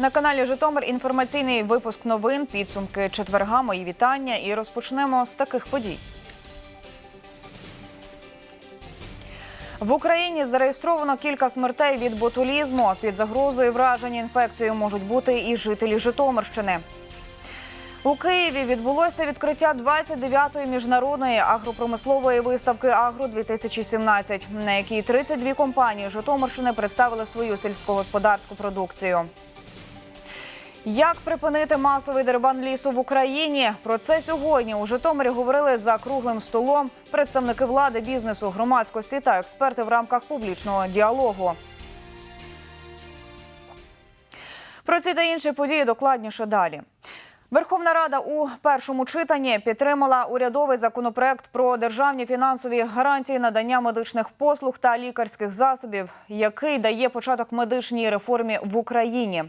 На каналі Житомир інформаційний випуск новин, підсумки четверга. Мої вітання і розпочнемо з таких подій. В Україні зареєстровано кілька смертей від ботулізму. Під загрозою враження інфекцією можуть бути і жителі Житомирщини. У Києві відбулося відкриття 29-ї міжнародної агропромислової виставки Агро 2017 на якій 32 компанії Житомирщини представили свою сільськогосподарську продукцію. Як припинити масовий дерибан лісу в Україні? Про це сьогодні у Житомирі говорили за круглим столом представники влади, бізнесу, громадськості та експерти в рамках публічного діалогу. Про ці та інші події докладніше далі. Верховна Рада у першому читанні підтримала урядовий законопроект про державні фінансові гарантії надання медичних послуг та лікарських засобів, який дає початок медичній реформі в Україні.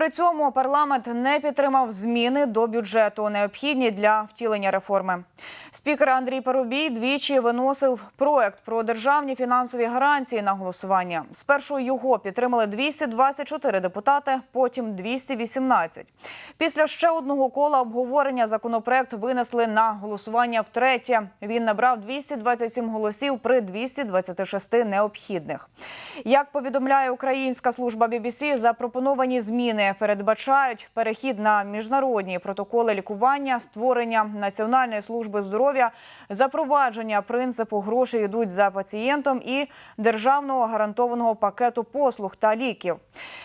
При цьому парламент не підтримав зміни до бюджету, необхідні для втілення реформи. Спікер Андрій Парубій двічі виносив проект про державні фінансові гарантії на голосування. Спершу його підтримали 224 депутати, потім 218. Після ще одного кола обговорення законопроект винесли на голосування втретє. Він набрав 227 голосів при 226 необхідних. Як повідомляє українська служба BBC, запропоновані зміни передбачають перехід на міжнародні протоколи лікування, створення національної служби здоров'я, запровадження принципу гроші йдуть за пацієнтом і державного гарантованого пакету послуг та ліків.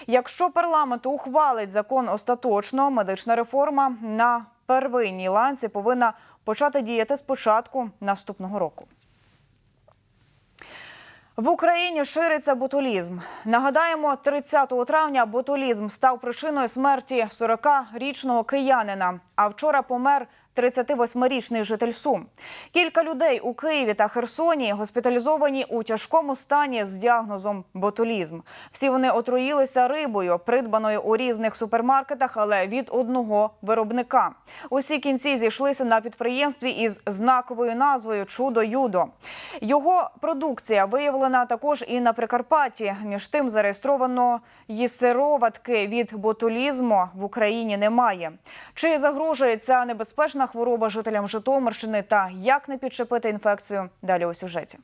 Якщо парламент ухвалить закон остаточно, медична реформа на первинній ланці повинна почати діяти з початку наступного року. В Україні шириться ботулізм. Нагадаємо, 30 травня ботулізм став причиною смерті 40-річного киянина. А вчора помер 38-річний житель Сум. Кілька людей у Києві та Херсоні госпіталізовані у тяжкому стані з діагнозом ботулізм. Всі вони отруїлися рибою, придбаною у різних супермаркетах, але від одного виробника. Усі кінці зійшлися на підприємстві із знаковою назвою Чудо Юдо. Його продукція виявлена також і на Прикарпатті. Між тим зареєстровано її сироватки від ботулізму в Україні немає. Чи загрожує ця небезпечна хвороба жителям Житомирщини та як не підчепити інфекцію? Далі у сюжеті.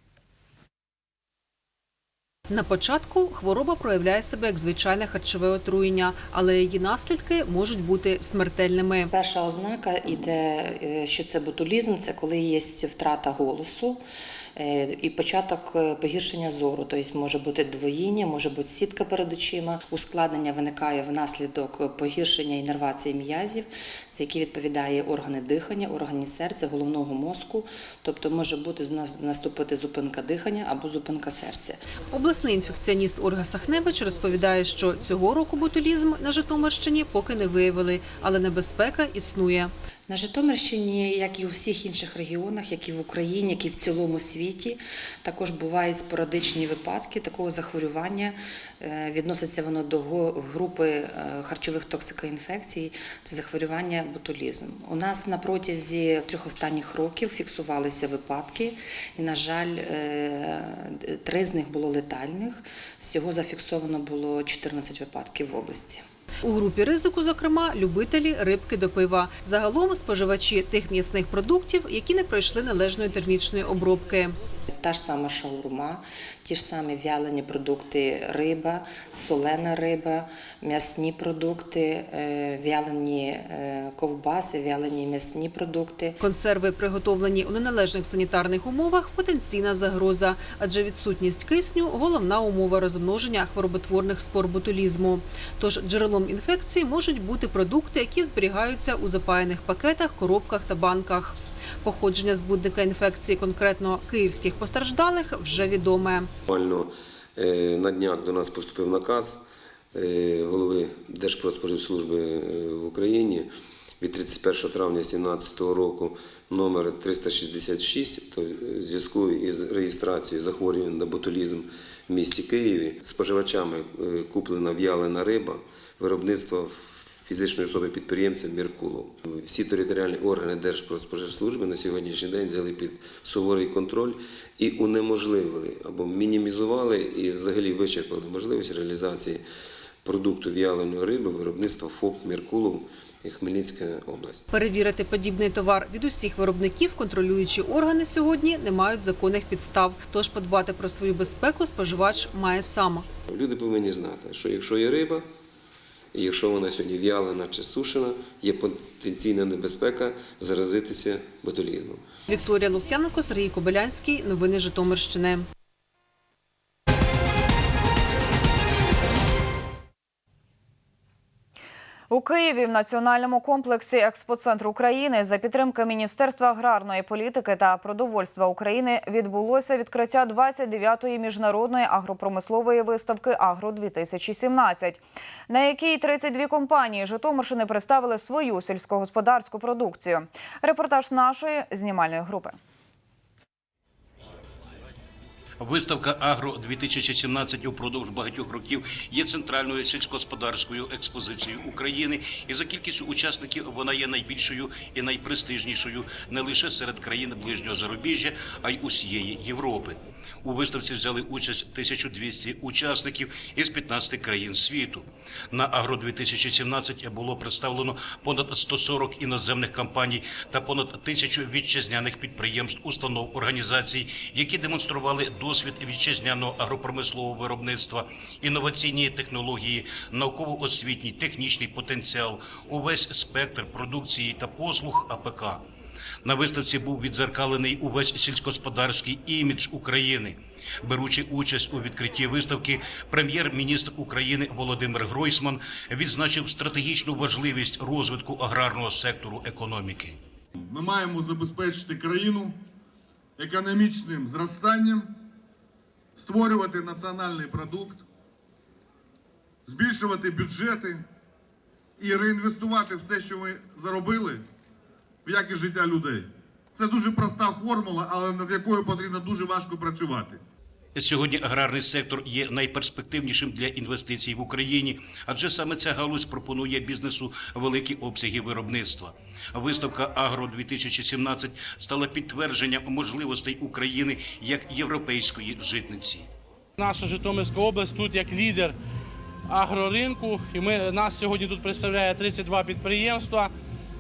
На початку хвороба проявляє себе як звичайне харчове отруєння, але її наслідки можуть бути смертельними. Перша ознака іде, е, що це ботулізм, це коли є втрата голосу е, і початок е, погіршення зору. Тобто може бути двоїння, може бути сітка перед очима. Ускладнення виникає внаслідок погіршення інервації м'язів, за які відповідає органи дихання, органи серця, головного мозку. Тобто може бути наступити зупинка дихання або зупинка серця. Обласний інфекціоніст Ольга Сахневич розповідає, що цього року ботулізм на Житомирщині поки не виявили, але небезпека існує. На Житомирщині, як і у всіх інших регіонах, як і в Україні, як і в цілому світі, також бувають спорадичні випадки такого захворювання. Е, Відноситься воно до групи е, харчових токсикоінфекцій, це захворювання ботулізм. У нас на протязі трьох останніх років фіксувалися випадки, і, на жаль, е, три з них було летальних. Всього зафіксовано було 14 випадків в області. У групі ризику, зокрема, любителі рибки до пива. Загалом споживачі тих м'ясних продуктів, які не пройшли належної термічної обробки. Та ж сама шаурма, ті ж самі вялені продукти, риба, солена риба, м'ясні продукти, е, вялені е, ковбаси, вялені м'ясні продукти. Консерви, приготовлені у неналежних санітарних умовах, потенційна загроза, адже відсутність кисню головна умова розмноження хвороботворних спор ботулізму. Тож джерелом інфекції можуть бути продукти, які зберігаються у запаяних пакетах, коробках та банках. Походження збудника інфекції, конкретно київських постраждалих, вже відоме. Буквально е, на днях до нас поступив наказ е, голови Держпродспоживслужби е, в Україні від 31 травня 2017 року номер 366 то в зв'язку із реєстрацією захворювань на ботулізм в місті Києві. Споживачами куплена в'ялена риба виробництва фізичної особи підприємця Міркулов. Всі територіальні органи Держпродспоживслужби на сьогоднішній день взяли під суворий контроль і унеможливили або мінімізували і взагалі вичерпали можливість реалізації продукту в'яленої риби виробництва ФОП Меркулов і Хмельницька область. Перевірити подібний товар від усіх виробників контролюючі органи сьогодні не мають законних підстав. Тож подбати про свою безпеку споживач має сам. Люди повинні знати, що якщо є риба, і якщо вона сьогодні в'ялена чи сушена, є потенційна небезпека заразитися ботулізмом. Вікторія Лук'яненко, Сергій Кобилянський. Новини Житомирщини. У Києві в національному комплексі експоцентр України за підтримки Міністерства аграрної політики та продовольства України відбулося відкриття 29-ї міжнародної агропромислової виставки Агро 2017 на якій 32 компанії Житомирщини представили свою сільськогосподарську продукцію. Репортаж нашої знімальної групи. Виставка Агро 2017 упродовж багатьох років є центральною сільськогосподарською експозицією України, і за кількістю учасників вона є найбільшою і найпрестижнішою не лише серед країн ближнього зарубіжжя, а й усієї Європи. У виставці взяли участь 1200 учасників із 15 країн світу. На Агро 2017 було представлено понад 140 іноземних компаній та понад тисячу вітчизняних підприємств, установ, організацій, які демонстрували досвід вітчизняного агропромислового виробництва, інноваційні технології, науково-освітній, технічний потенціал, увесь спектр продукції та послуг АПК. На виставці був відзеркалений увесь сільськогосподарський імідж України. Беручи участь у відкритті виставки, прем'єр-міністр України Володимир Гройсман відзначив стратегічну важливість розвитку аграрного сектору економіки. Ми маємо забезпечити країну економічним зростанням, створювати національний продукт, збільшувати бюджети і реінвестувати все, що ми заробили, в якість життя людей. Це дуже проста формула, але над якою потрібно дуже важко працювати. Сьогодні аграрний сектор є найперспективнішим для інвестицій в Україні, адже саме ця галузь пропонує бізнесу великі обсяги виробництва. Виставка Агро 2017 стала підтвердженням можливостей України як європейської житниці. Наша Житомирська область тут як лідер агроринку. І ми, нас сьогодні тут представляє 32 підприємства.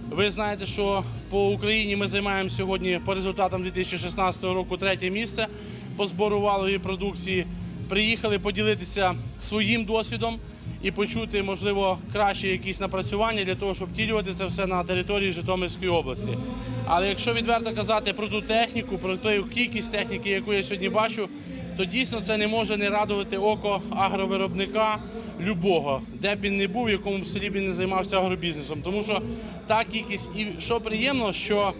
Ви знаєте, що по Україні ми займаємо сьогодні по результатам 2016 року третє місце по збору валової продукції. Приїхали поділитися своїм досвідом і почути, можливо, кращі якісь напрацювання для того, щоб втілювати це все на території Житомирської області. Але якщо відверто казати про ту техніку, про ту кількість техніки, яку я сьогодні бачу, то дійсно це не може не радувати око агровиробника любого, де б він не був, в якому селі б він не займався агробізнесом. Тому що та кількість, і що приємно, що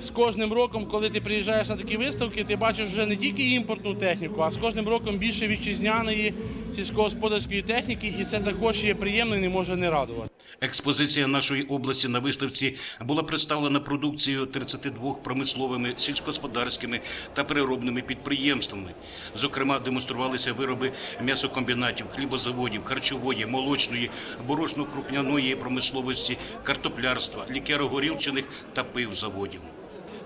з кожним роком, коли ти приїжджаєш на такі виставки, ти бачиш вже не тільки імпортну техніку, а з кожним роком більше вітчизняної сільськогосподарської техніки, і це також є приємно і не може не радувати. Експозиція нашої області на виставці була представлена продукцією 32 промисловими, сільськогосподарськими та переробними підприємствами. Зокрема, демонструвалися вироби м'ясокомбінатів, хлібозаводів, харчової, молочної, борошно-крупняної промисловості, картоплярства, лікеро-горілчаних та пивзаводів.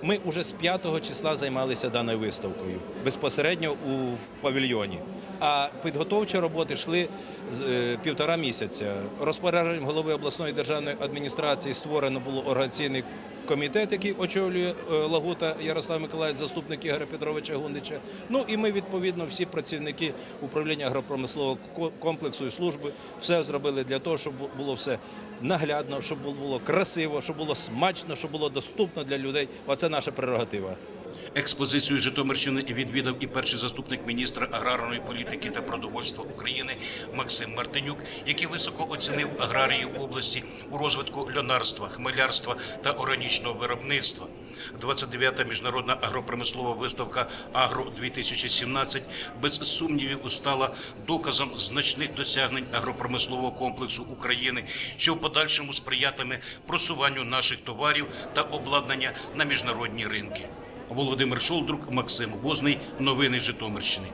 Ми вже з 5 числа займалися даною виставкою безпосередньо у павільйоні. А підготовчі роботи йшли з е, півтора місяця. Розпорядженням голови обласної державної адміністрації створено було організаційний комітет, який очолює е, Лагута Ярослав Миколаївич, заступник Ігоря Петровича Гундича. Ну і ми відповідно всі працівники управління агропромислового ко- комплексу і служби все зробили для того, щоб було все наглядно, щоб було красиво, щоб було смачно, щоб було доступно для людей. Оце наша прерогатива. Експозицію Житомирщини відвідав і перший заступник міністра аграрної політики та продовольства України Максим Мартинюк, який високо оцінив аграрії області у розвитку льонарства, хмелярства та органічного виробництва. 29-та міжнародна агропромислова виставка Агро 2017 без сумнівів стала доказом значних досягнень агропромислового комплексу України, що в подальшому сприятиме просуванню наших товарів та обладнання на міжнародні ринки. Володимир Шолдрук, Максим Возний. Новини Житомирщини.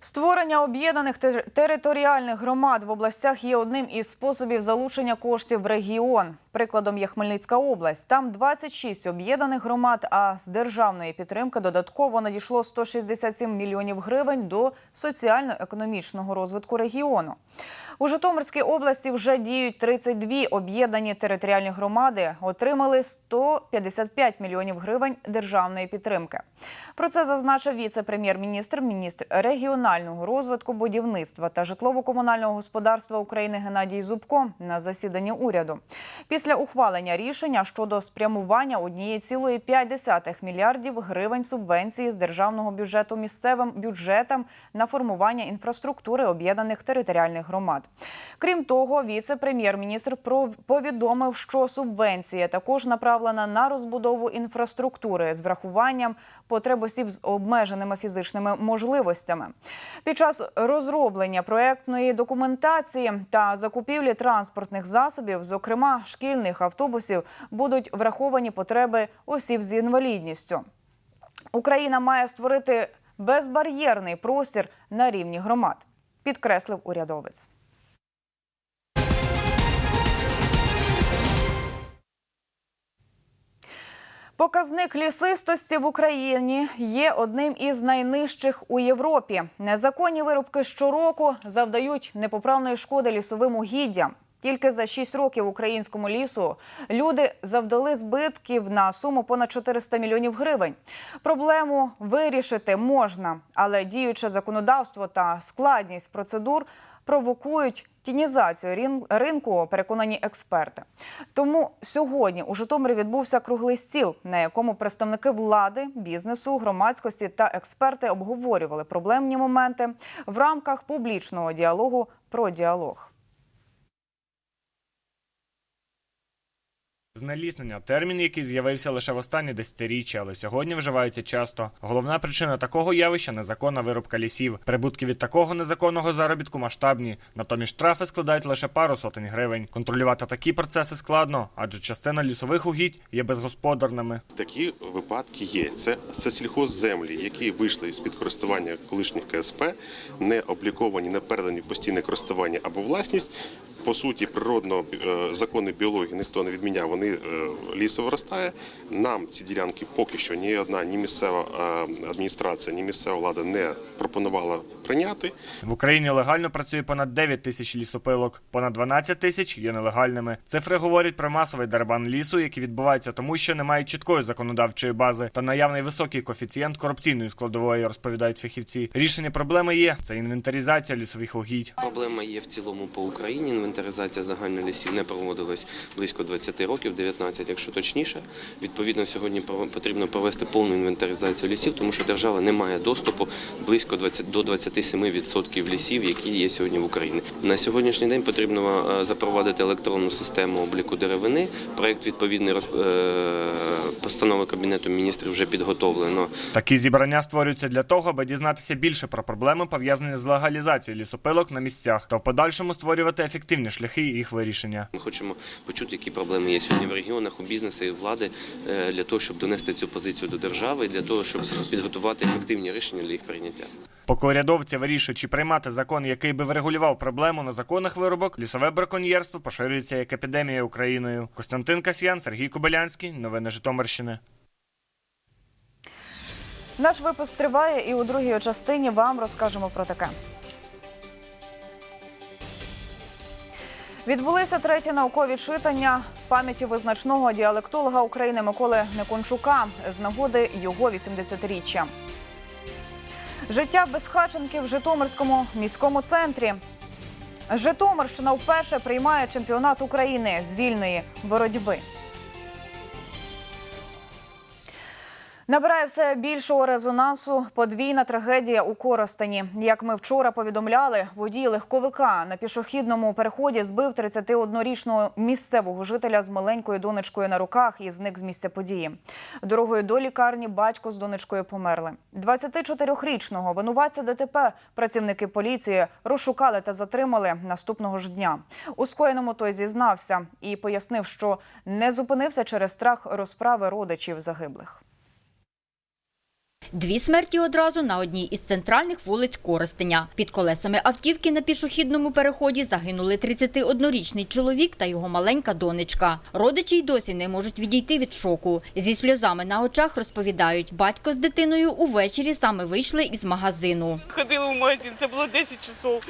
Створення об'єднаних територіальних громад в областях є одним із способів залучення коштів в регіон. Прикладом є Хмельницька область. Там 26 об'єднаних громад, а з державної підтримки додатково надійшло 167 мільйонів гривень до соціально-економічного розвитку регіону. У Житомирській області вже діють 32 об'єднані територіальні громади, отримали 155 мільйонів гривень державної підтримки. Про це зазначив віце-прем'єр-міністр, міністр регіонального розвитку, будівництва та житлово-комунального господарства України Геннадій Зубко на засіданні уряду. Після ухвалення рішення щодо спрямування 1,5 мільярдів гривень субвенції з державного бюджету місцевим бюджетам на формування інфраструктури об'єднаних територіальних громад. Крім того, віце-прем'єр-міністр повідомив, що субвенція також направлена на розбудову інфраструктури з врахуванням потреб осіб з обмеженими фізичними можливостями. Під час розроблення проектної документації та закупівлі транспортних засобів, зокрема шкільних автобусів, будуть враховані потреби осіб з інвалідністю. Україна має створити безбар'єрний простір на рівні громад, підкреслив урядовець. Показник лісистості в Україні є одним із найнижчих у Європі. Незаконні вирубки щороку завдають непоправної шкоди лісовим угіддям. Тільки за 6 років українському лісу люди завдали збитків на суму понад 400 мільйонів гривень. Проблему вирішити можна, але діюче законодавство та складність процедур провокують тінізацію ринку, переконані експерти. Тому сьогодні у Житомирі відбувся круглий стіл, на якому представники влади, бізнесу, громадськості та експерти обговорювали проблемні моменти в рамках публічного діалогу про діалог. Знеліснення термін, який з'явився лише в останні десятиріччя, але сьогодні вживається часто. Головна причина такого явища незаконна вирубка лісів. Прибутки від такого незаконного заробітку масштабні. Натомість штрафи складають лише пару сотень гривень. Контролювати такі процеси складно, адже частина лісових угідь є безгосподарними. Такі випадки є. Це, це сільхозземлі, які вийшли з під користування колишніх КСП, не обліковані, не передані в постійне користування або власність. По суті, природно е, закони біології ніхто не відміняв. Вони е, лісо виростає. Нам ці ділянки поки що ні одна, ні місцева е, адміністрація, ні місцева влада не пропонувала прийняти. В Україні легально працює понад 9 тисяч лісопилок, понад 12 тисяч є нелегальними. Цифри говорять про масовий дербан лісу, який відбувається тому, що немає чіткої законодавчої бази та наявний високий коефіцієнт корупційної складової, розповідають фахівці. Рішення проблеми є це інвентаризація лісових угідь. Проблема є в цілому по Україні. Інвентаризація загальних лісів не проводилась близько 20 років, 19, якщо точніше. Відповідно, сьогодні потрібно провести повну інвентаризацію лісів, тому що держава не має доступу близько 20 до 27% лісів, які є сьогодні в Україні. На сьогоднішній день потрібно запровадити електронну систему обліку деревини. Проект відповідний е, постанови кабінету міністрів вже підготовлено. Такі зібрання створюються для того, аби дізнатися більше про проблеми, пов'язані з легалізацією лісопилок на місцях, та в подальшому створювати ефективні шляхи їх вирішення. Ми хочемо почути, які проблеми є сьогодні в регіонах, у бізнесу і влади е, для того, щоб донести цю позицію до держави, і для того, щоб підготувати ефективні рішення для їх прийняття. Поки урядовці вирішують, чи приймати закон, який би врегулював проблему незаконних виробок, лісове браконьєрство поширюється як епідемія Україною. Костянтин Касьян, Сергій Кобилянський. Новини Житомирщини. Наш випуск триває, і у другій частині вам розкажемо про таке. Відбулися треті наукові читання пам'яті визначного діалектолога України Миколи Некончука з нагоди його 80-річчя. Життя безхаченки в Житомирському міському центрі. Житомирщина вперше приймає чемпіонат України з вільної боротьби. Набирає все більшого резонансу подвійна трагедія у Коростені. Як ми вчора повідомляли, водій легковика на пішохідному переході збив 31-річного місцевого жителя з маленькою донечкою на руках і зник з місця події. Дорогою до лікарні батько з донечкою померли. 24-річного винуватця ДТП працівники поліції розшукали та затримали наступного ж дня. У скоєному той зізнався і пояснив, що не зупинився через страх розправи родичів загиблих. Дві смерті одразу на одній із центральних вулиць Коростеня. Під колесами автівки на пішохідному переході загинули 31-річний чоловік та його маленька донечка. Родичі й досі не можуть відійти від шоку. Зі сльозами на очах розповідають, батько з дитиною увечері саме вийшли із магазину. Ходили в магазин, це було 10 часов,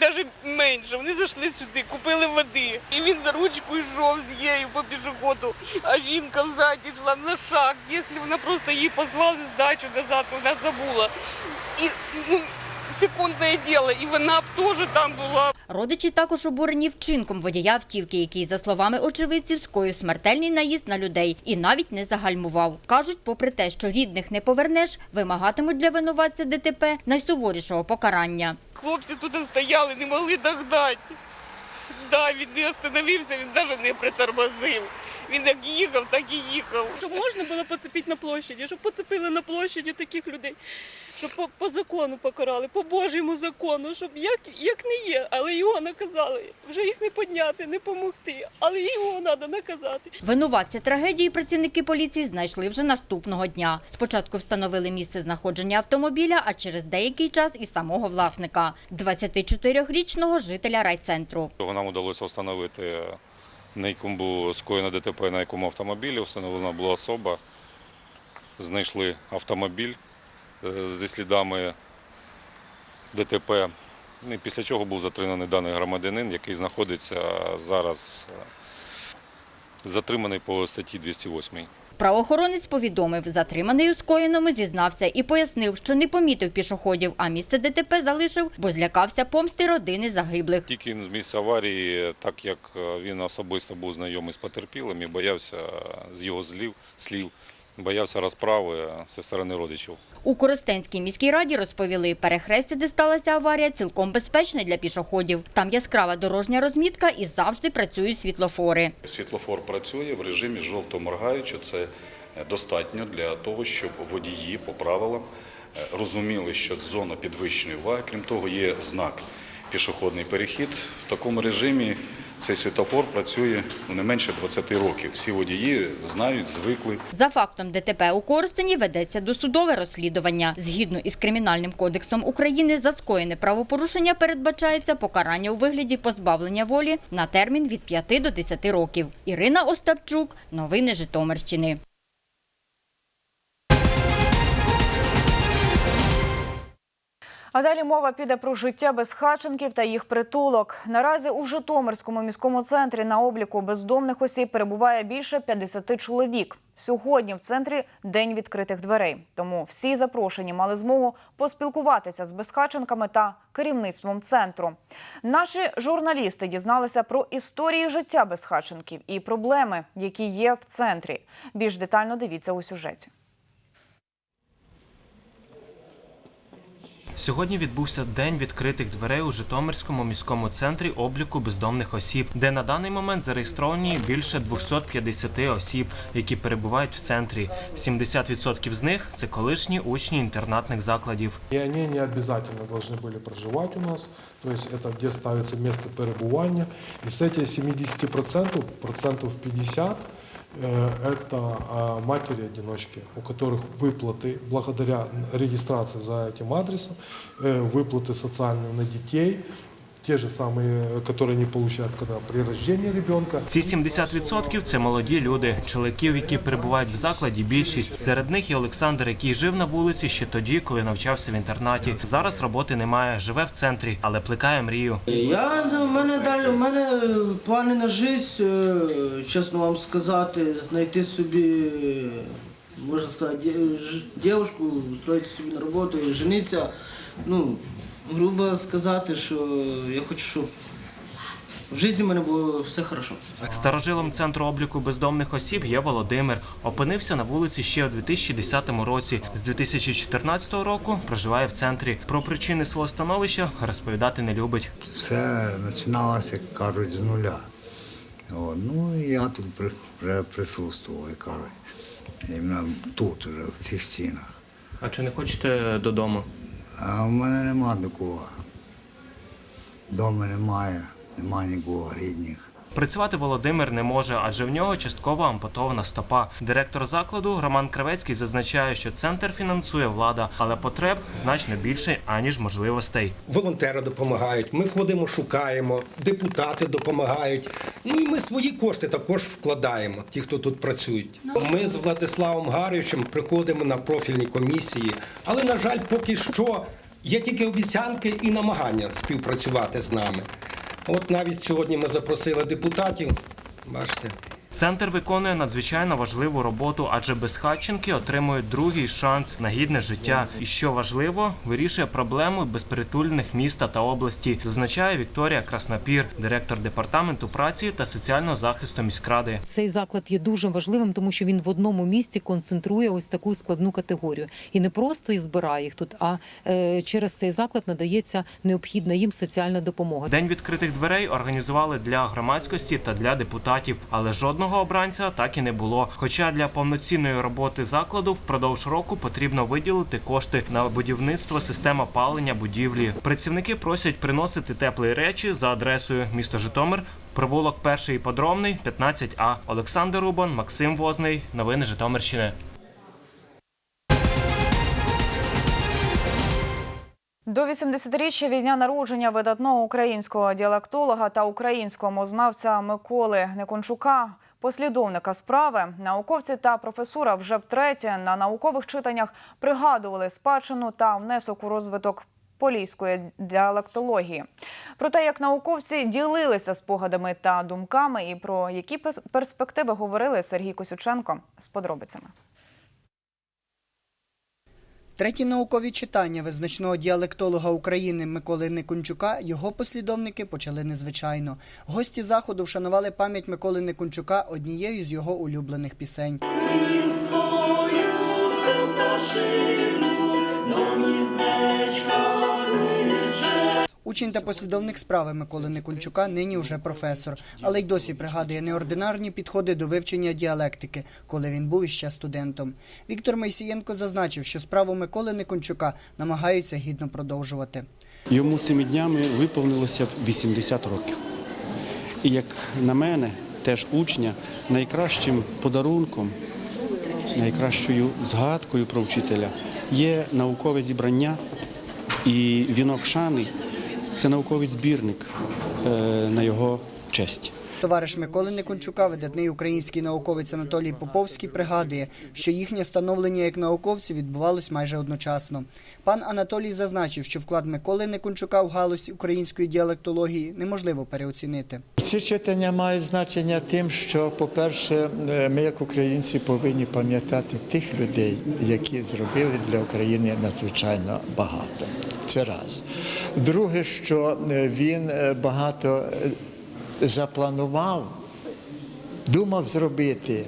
навіть менше. Вони зайшли сюди, купили води. І він за ручку йшов з нею по пішоходу, а жінка взаді йшла на шаг. Якщо вона просто її позвали здачу назад, вона забула. І ну, секундне діло, і вона б теж там була. Родичі також обурені вчинком водія автівки, який, за словами очевидців, скоїв смертельний наїзд на людей і навіть не загальмував. Кажуть, попри те, що рідних не повернеш, вимагатимуть для винуватця ДТП найсуворішого покарання. Хлопці тут стояли, не могли догнати. Да, він не остановився, він навіть не притормозив. Він як їхав, так і їхав. Щоб можна було поцепити на площаді, щоб поцепили на площаді таких людей, щоб по, по закону покарали, по Божому закону, щоб як, як не є, але його наказали. Вже їх не підняти, не помогти, але його треба наказати. Винуватця трагедії працівники поліції знайшли вже наступного дня. Спочатку встановили місце знаходження автомобіля, а через деякий час і самого власника – 24-річного жителя райцентру. Нам вдалося встановити, на якому було скоєно ДТП, на якому автомобілі. Встановлена була особа. Знайшли автомобіль е, зі слідами ДТП. І після чого був затриманий даний громадянин, який знаходиться зараз е, затриманий по статті 208. Правоохоронець повідомив, затриманий у скоєному зізнався і пояснив, що не помітив пішоходів, а місце ДТП залишив, бо злякався помсти родини загиблих. Тільки з місця аварії, так як е, він особисто був знайомий з потерпілим і боявся е, з його злів, слів, боявся розправи зі сторони родичів. У Коростенській міській раді розповіли, перехрестя, де сталася аварія, цілком безпечне для пішоходів. Там яскрава дорожня розмітка і завжди працюють світлофори. Світлофор працює в режимі жовто моргаючи. Це достатньо для того, щоб водії по правилам е, розуміли, що зона підвищеної уваги. Крім того, є знак пішохідний перехід. В такому режимі цей світофор працює ну, не менше 20 років. Всі водії знають, звикли. За фактом ДТП у Коростені ведеться досудове розслідування. Згідно із Кримінальним кодексом України за скоєне правопорушення передбачається покарання у вигляді позбавлення волі на термін від 5 до 10 років. Ірина Остапчук, новини Житомирщини. А далі мова піде про життя безхатченків та їх притулок. Наразі у Житомирському міському центрі на обліку бездомних осіб перебуває більше 50 чоловік. Сьогодні в центрі день відкритих дверей. Тому всі запрошені мали змогу поспілкуватися з безхатченками та керівництвом центру. Наші журналісти дізналися про історії життя безхатченків і проблеми, які є в центрі. Більш детально дивіться у сюжеті. Сьогодні відбувся день відкритих дверей у Житомирському міському центрі обліку бездомних осіб, де на даний момент зареєстровані більше 250 осіб, які перебувають в центрі. 70% з них це колишні учні інтернатних закладів. И они не обязательно должны были проживать у нас, то есть это где ставится место перебывания. И с этих 70%, процентов 50 э, это а, матери-одиночки, у которых выплаты благодаря регистрации за этим адресом, э, выплаты социальные на детей, те же самые, которые они получают когда при рождении ребенка. Ці 70% – це молоді люди, чоловіків, які перебувають в закладі. Більшість серед них є Олександр, який жив на вулиці ще тоді, коли навчався в інтернаті. Зараз роботи немає, живе в центрі, але плекає мрію. Я в мене далі, в мене плани на життя, е, чесно вам сказати, знайти собі, можна сказати, ді- ж- дівчинку, устроїти собі на роботу, женитися. Ну, грубо сказати, що я хочу, щоб в житті в мене було все хорошо. Старожилом центру обліку бездомних осіб є Володимир. Опинився на вулиці ще у 2010 році. З 2014 року проживає в центрі. Про причини свого становища розповідати не любить. Все починалося, як кажуть, з нуля. О, ну і я тут вже присутствував, як кажуть. Іменно тут, вже, в цих стінах. А чи не хочете додому? А в мене нема такого. Дома немає, немає нікого рідних. Працювати Володимир не може, адже в нього частково ампутована стопа. Директор закладу Роман Кравецький зазначає, що центр фінансує влада, але потреб значно більше аніж можливостей. волонтери допомагають, ми ходимо, шукаємо, депутати допомагають. Ну і ми свої кошти також вкладаємо, ті, хто тут працюють. Ми з Владиславом Гаричем приходимо на профільні комісії, але, на жаль, поки що є тільки обіцянки і намагання співпрацювати з нами. От навіть сьогодні ми запросили депутатів. Бачите, Центр виконує надзвичайно важливу роботу, адже безхатченки отримують другий шанс на гідне життя. І що важливо, вирішує проблему безпритульних міста та області, зазначає Вікторія Краснопір, директор департаменту праці та соціального захисту міськради. Цей заклад є дуже важливим, тому що він в одному місці концентрує ось таку складну категорію і не просто і збирає їх тут, а е, через цей заклад надається необхідна їм соціальна допомога. День відкритих дверей організували для громадськості та для депутатів, але жодного обранця так і не було. Хоча для повноцінної роботи закладу впродовж року потрібно виділити кошти на будівництво систем опалення будівлі. Працівники просять приносити теплі речі за адресою місто Житомир, провулок перший подромний, 15А. Олександр Рубан, Максим Возний. Новини Житомирщини. До 80-річчя від дня народження видатного українського діалектолога та українського мовзнавця Миколи Некончука, послідовника справи, науковці та професура вже втретє на наукових читаннях пригадували спадщину та внесок у розвиток поліської діалектології. Про те, як науковці ділилися спогадами та думками, і про які перспективи говорили Сергій Косюченко з подробицями. Треті наукові читання визначного діалектолога України Миколи Никунчука його послідовники почали незвичайно. Гості заходу вшанували пам'ять Миколи Никунчука однією з його улюблених пісень. Учень та послідовник справи Миколи Никончука нині вже професор, але й досі пригадує неординарні підходи до вивчення діалектики, коли він був іще студентом. Віктор Мойсієнко зазначив, що справу Миколи Никончука намагаються гідно продовжувати. Йому цими днями виповнилося 80 років. І як на мене, теж учня, найкращим подарунком, найкращою згадкою про вчителя є наукове зібрання і вінок шани це науковий збірник е, на його честь. Товариш Миколи Никончука, видатний український науковець Анатолій Поповський, пригадує, що їхнє становлення як науковців відбувалось майже одночасно. Пан Анатолій зазначив, що вклад Миколи Никончука в галузь української діалектології неможливо переоцінити. Ці читання мають значення тим, що, по-перше, е, ми як українці повинні пам'ятати тих людей, які зробили для України надзвичайно багато. Це раз. Друге, що е, він е, багато е, запланував, думав зробити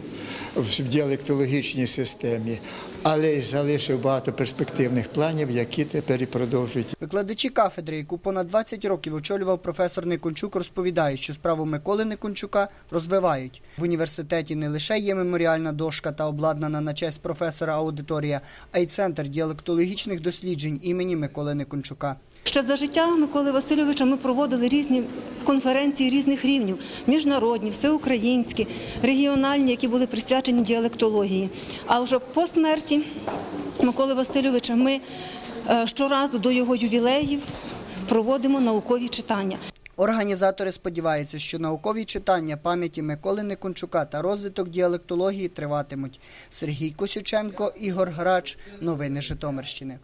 в діалектологічній системі, але й залишив багато перспективних планів, які тепер і продовжують. Викладачі кафедри, яку понад 20 років очолював професор Никончук, розповідають, що справу Миколи Никончука розвивають. В університеті не лише є меморіальна дошка та обладнана на честь професора аудиторія, а й центр діалектологічних досліджень імені Миколи Никончука. Ще за життя Миколи Васильовича ми проводили різні конференції різних рівнів: міжнародні, всеукраїнські, регіональні, які були присвячені діалектології. А вже по смерті Миколи Васильовича ми е, щоразу до його ювілеїв проводимо наукові читання. Організатори сподіваються, що наукові читання пам'яті Миколи Никончука та розвиток діалектології триватимуть. Сергій Косюченко, Ігор Грач. Новини Житомирщини.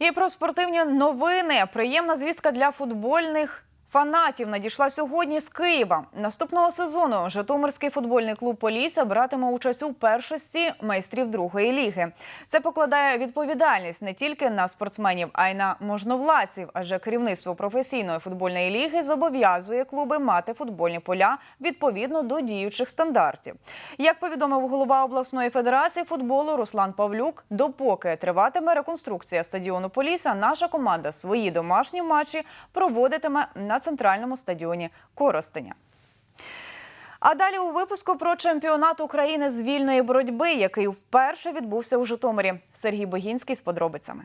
І про спортивні новини. Приємна звістка для футбольних фанатів надійшла сьогодні з Києва. Наступного сезону Житомирський футбольний клуб Полісся братиме участь у першості майстрів другої ліги. Це покладає відповідальність не тільки на спортсменів, а й на можновладців. Адже керівництво професійної футбольної ліги зобов'язує клуби мати футбольні поля відповідно до діючих стандартів. Як повідомив голова обласної федерації футболу Руслан Павлюк, допоки триватиме реконструкція стадіону Полісся, наша команда свої домашні матчі проводитиме на центральному стадіоні Коростеня. А далі у випуску про чемпіонат України з вільної боротьби, який вперше відбувся у Житомирі. Сергій Богінський з подробицями.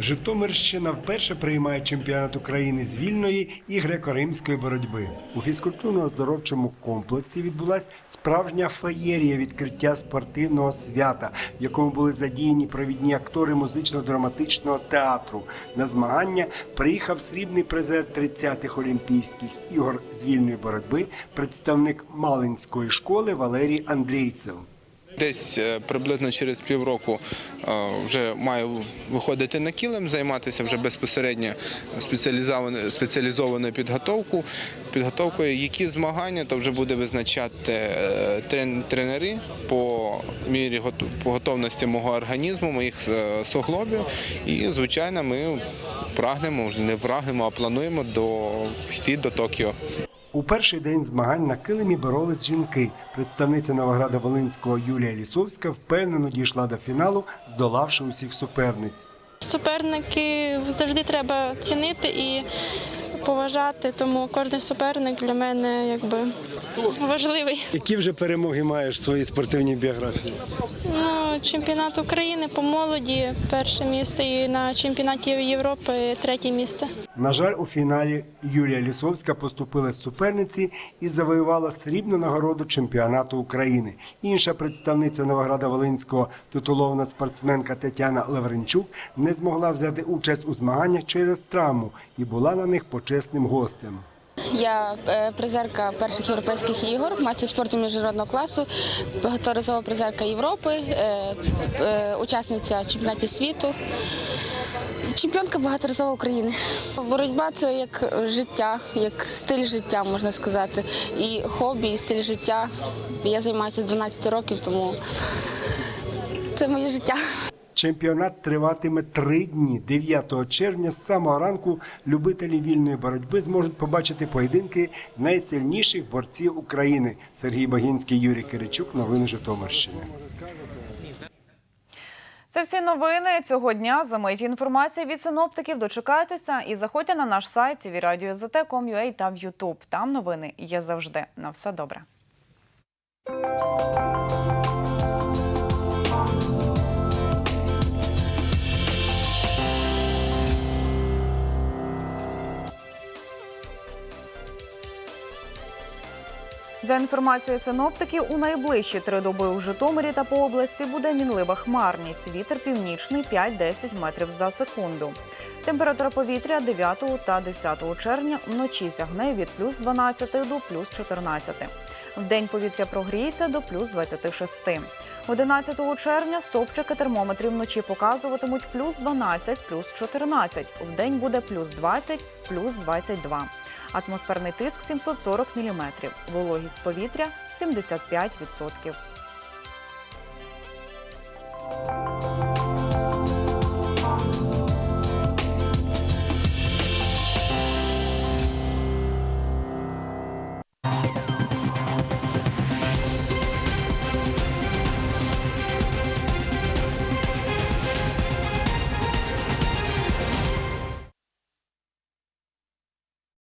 Житомирщина вперше приймає чемпіонат України з вільної і греко-римської боротьби. У фізкультурно-оздоровчому комплексі відбулася справжня феєрія відкриття спортивного свята, в якому були задіяні провідні актори музично-драматичного театру. На змагання приїхав срібний призер 30-х Олімпійських ігор з вільної боротьби, представник Малинської школи Валерій Андрійцев. Десь е, приблизно через півроку е, вже маю виходити на килим, займатися вже безпосередньо спеціалізованою підготовкою. Підготовкою, які змагання, то вже буде визначати е, тренери по мірі по готовності мого організму, моїх суглобів. І звичайно, ми прагнемо, вже не прагнемо, а плануємо до йти до Токіо. У перший день змагань на килимі боролись жінки. Представниця Новограда Волинського Юлія Лісовська впевнено дійшла до фіналу, здолавши усіх суперниць. Суперники завжди треба цінити і поважати, тому кожен суперник для мене якби важливий. Які вже перемоги маєш в своїй спортивній біографії? Ну, чемпіонат України по молоді перше місце і на чемпіонаті Європи третє місце. На жаль, у фіналі Юлія Лісовська поступила з суперниці і завоювала срібну нагороду чемпіонату України. Інша представниця Новограда Волинського титулована спортсменка Тетяна Лавренчук не змогла взяти участь у змаганнях через травму і була на них почесним гостем. Я е, призерка перших європейських ігор, майстер спорту міжнародного класу, багаторазова призерка Європи, е, е, учасниця чемпіонатів світу, чемпіонка багаторазова України. Боротьба це як життя, як стиль життя, можна сказати. І хобі, і стиль життя. Я займаюся з 12 років, тому це моє життя. Чемпіонат триватиме три дні. 9 червня з самого ранку любителі вільної боротьби зможуть побачити поєдинки найсильніших борців України. Сергій Багінський, Юрій Киричук. Новини Житомирщини. Це всі новини цього дня. За мить інформації від синоптиків. Дочекайтеся і заходьте на наш сайт cvradio.zt.com.ua та в YouTube. Там новини є завжди. На все добре. За інформацією синоптиків, у найближчі три доби у Житомирі та по області буде мінлива хмарність. Вітер північний 5-10 метрів за секунду. Температура повітря 9 та 10 червня вночі сягне від плюс 12 до плюс 14. Вдень повітря прогріється до плюс 26. 11 червня стовпчики термометрів вночі показуватимуть плюс 12, плюс 14. Вдень буде плюс 20, плюс 22 атмосферний тиск 740 мм, вологість повітря 75%.